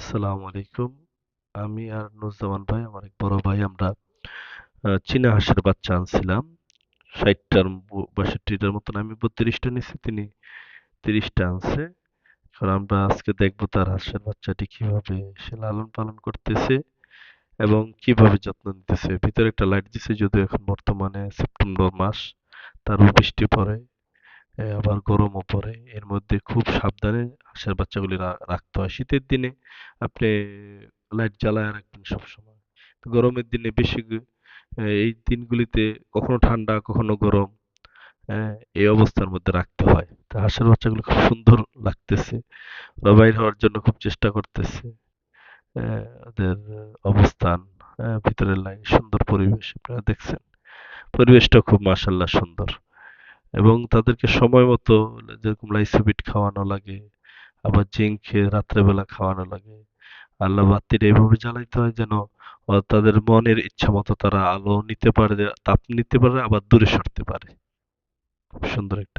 আসসালামু আলাইকুম। আমি আর নুরুজ্জামান ভাই, আমার এক বড় ভাই, আমরা চীনা হাঁসের বাচ্চা আনছিলাম। ষাটটার বাষট্টিটার মতন, আমি বত্রিশটা নিছি, তিনি তিরিশটা আনছে। কারণ আমরা আজকে দেখব তার হাঁসের বাচ্চাটি কীভাবে সে লালন পালন করতেছে এবং কীভাবে যত্ন নিতেছে। ভিতরে একটা লাইট দিছে, যদিও এখন বর্তমানে সেপ্টেম্বর মাস তারও বৃষ্টি পড়ে। আবার গরমও পড়ে এর মধ্যে খুব সাবধানে হাঁসের বাচ্চাগুলি রাখতে হয়। শীতের দিনে আপনি লাইট জ্বালায় রাখবেন সবসময়। গরমের দিনে বেশি এই দিনগুলিতে কখনো ঠান্ডা, কখনো গরম এই অবস্থার মধ্যে রাখতে হয়। তো হাঁসের বাচ্চাগুলো খুব সুন্দর লাগতেছে। ওরা বাইর হওয়ার জন্য খুব চেষ্টা করতেছে ওদের অবস্থান ভিতরের লাইন সুন্দর পরিবেশ। আপনারা দেখছেন পরিবেশটা খুব মাশাল্লাহ সুন্দর। এবং তাদেরকে সময় মতো যেরকম লাইসোবিট খাওয়ানো লাগে, আবার জিঙ্ক রাত্রেবেলা খাওয়ানো লাগে। আল্লাহ বাতিটা এভাবে জ্বালাইতে হয় যেন তাদের মনের ইচ্ছা মতো তারা আলো নিতে পারে, তাপ নিতে পারে, আবার দূরে সরতে পারে। খুব সুন্দর একটা